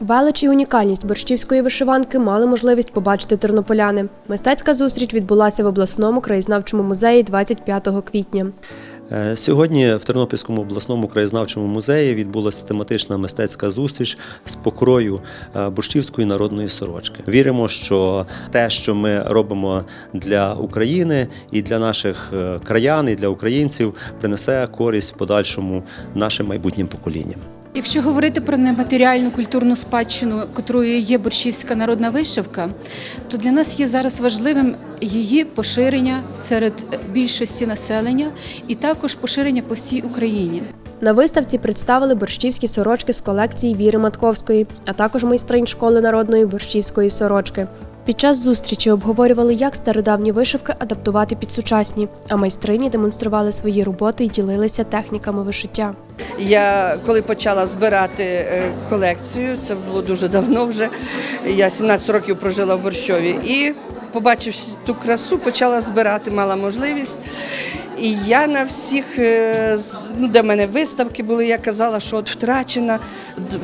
Велич і унікальність борщівської вишиванки мали можливість побачити тернополяни. Мистецька зустріч відбулася в обласному краєзнавчому музеї 25 квітня. Е, Сьогодні в Тернопільському обласному краєзнавчому музеї відбулася тематична мистецька зустріч з покрою е, борщівської народної сорочки. Віримо, що те, що ми робимо для України і для наших е, краян, і для українців, принесе користь в подальшому нашим майбутнім поколінням. Якщо говорити про нематеріальну культурну спадщину, котрою є борщівська народна вишивка, то для нас є зараз важливим її поширення серед більшості населення і також поширення по всій Україні. На виставці представили борщівські сорочки з колекції Віри Матковської, а також майстринь школи народної борщівської сорочки. Під час зустрічі обговорювали, як стародавні вишивки адаптувати під сучасні, а майстрині демонстрували свої роботи і ділилися техніками вишиття. Я коли почала збирати е, колекцію, це було дуже давно вже. Я 17 років прожила в Борщові і, побачивши ту красу, почала збирати, мала можливість. І я на всіх, е, з- ну, де в мене виставки були, я казала, що от втрачена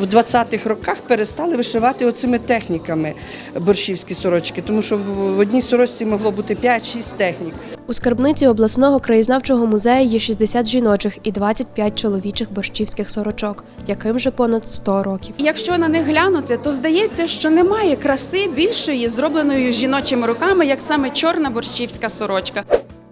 в 20-х роках перестали вишивати оцими техніками борщівські сорочки, тому що в в одній сорочці могло бути 5-6 технік. У скарбниці обласного краєзнавчого музею є 60 жіночих і 25 чоловічих борщівських сорочок, яким вже понад 100 років. Якщо на них глянути, то здається, що немає краси більшої, зробленої жіночими руками, як саме чорна борщівська сорочка.